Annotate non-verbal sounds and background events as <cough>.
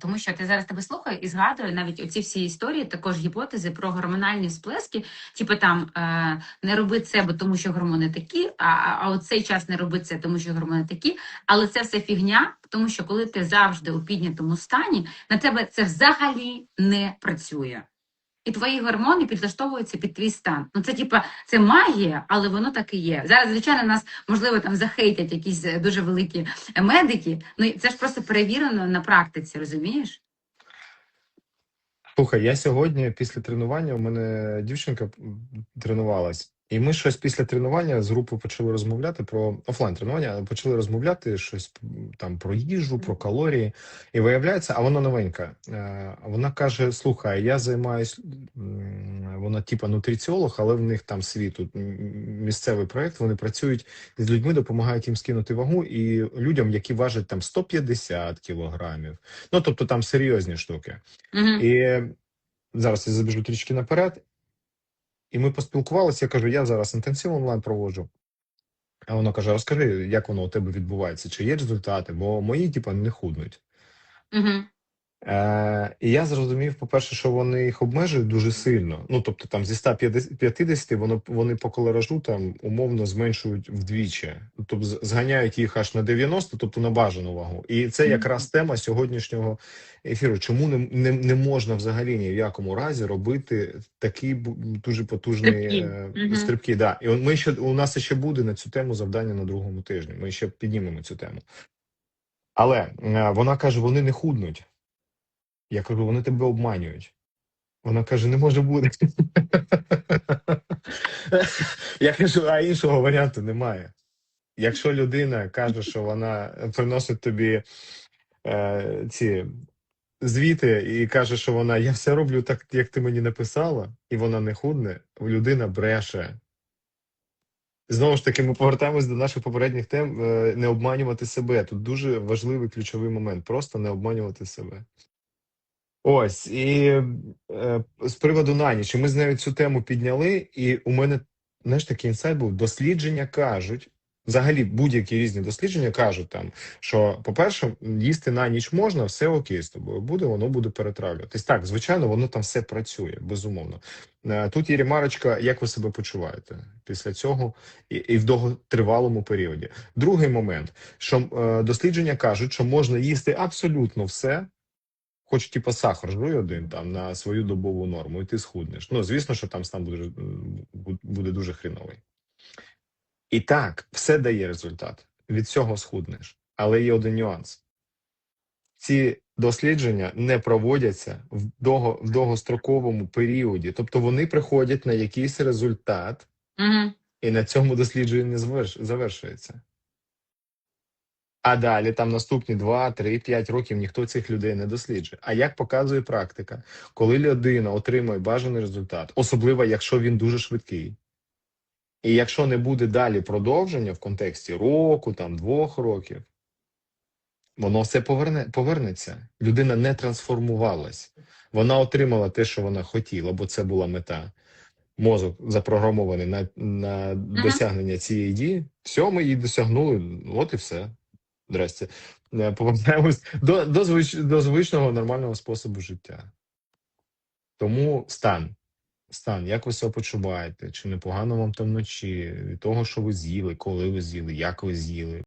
Тому що ти зараз тебе слухаю і згадую навіть оці всі історії, також гіпотези про гормональні сплески, типу там е, не роби це, бо тому що гормони такі, а, а оцей цей час не роби це, тому що гормони такі. Але це все фігня, тому що коли ти завжди у піднятому стані, на тебе це взагалі не працює. І твої гормони підлаштовуються під твій стан. Ну це типа це магія, але воно так і є. Зараз, звичайно, нас можливо там захейтять якісь е, дуже великі медики. Ну це ж просто перевірено на практиці, розумієш? Слухай, я сьогодні після тренування у мене дівчинка тренувалась, і ми щось після тренування з групою почали розмовляти про офлайн тренування, почали розмовляти щось там про їжу, про калорії. І виявляється, а вона новенька. Е, Вона каже: Слухай, я займаюсь, вона типа нутриціолог, але в них там свій тут місцевий проект. Вони працюють з людьми, допомагають їм скинути вагу і людям, які важать там 150 кілограмів. Ну тобто там серйозні штуки. Угу. І зараз я забіжу трішки наперед. І ми поспілкувалися. Я кажу, я зараз інтенсив онлайн проводжу. А вона каже: розкажи, як воно у тебе відбувається, чи є результати, бо мої, типу, не худнуть. Угу. Е, і я зрозумів, по-перше, що вони їх обмежують дуже сильно. Ну, тобто, там зі 150 воно, вони по колоражу там умовно зменшують вдвічі. Тобто зганяють їх аж на 90, тобто на бажану вагу. І це якраз тема сьогоднішнього ефіру. Чому не, не, не можна взагалі ні в якому разі робити такі дуже потужні Стрибки. е, стрибки? Да. І ми ще у нас ще буде на цю тему завдання на другому тижні. Ми ще піднімемо цю тему. Але е, вона каже: вони не худнуть. Я кажу, вони тебе обманюють. Вона каже, не може бути. <laughs> Я кажу, а іншого варіанту немає. Якщо людина каже, що вона приносить тобі е, ці звіти і каже, що вона я все роблю так, як ти мені написала, і вона не худне, людина бреше. Знову ж таки, ми повертаємось до наших попередніх тем е, не обманювати себе. Тут дуже важливий ключовий момент. Просто не обманювати себе. Ось і е, з приводу наніч, ми з нею цю тему підняли, і у мене знаєш, такий інсайт був. Дослідження кажуть, взагалі будь-які різні дослідження кажуть там, що, по-перше, їсти на ніч можна, все окей з тобою буде, воно буде перетравлюватись. Так, звичайно, воно там все працює, безумовно. Е, Тут є ремарочка, як ви себе почуваєте після цього і, і в довготривалому періоді. Другий момент, що е, дослідження кажуть, що можна їсти абсолютно все хоч типа сахар жуй один там на свою добову норму, і ти схуднеш. Ну, звісно, що там стан буде, буде дуже хреновий. І так, все дає результат. Від цього схуднеш. Але є один нюанс: ці дослідження не проводяться в, довго, в довгостроковому періоді. Тобто вони приходять на якийсь результат, Угу. і на цьому дослідження завершується. А далі там наступні 2, 3, 5 років ніхто цих людей не досліджує. А як показує практика, коли людина отримує бажаний результат, особливо якщо він дуже швидкий, і якщо не буде далі продовження в контексті року, там двох років, воно все поверне, повернеться. Людина не трансформувалась. Вона отримала те, що вона хотіла, бо це була мета. Мозок запрограмований на, на досягнення цієї дії. Все, ми її досягнули, от і все. Здрасте. Е, Повертаємось до, до, звич, до звичного нормального способу життя. Тому стан. Стан, як ви себе почуваєте? Чи непогано вам там вночі від того, що ви з'їли, коли ви з'їли, як ви з'їли?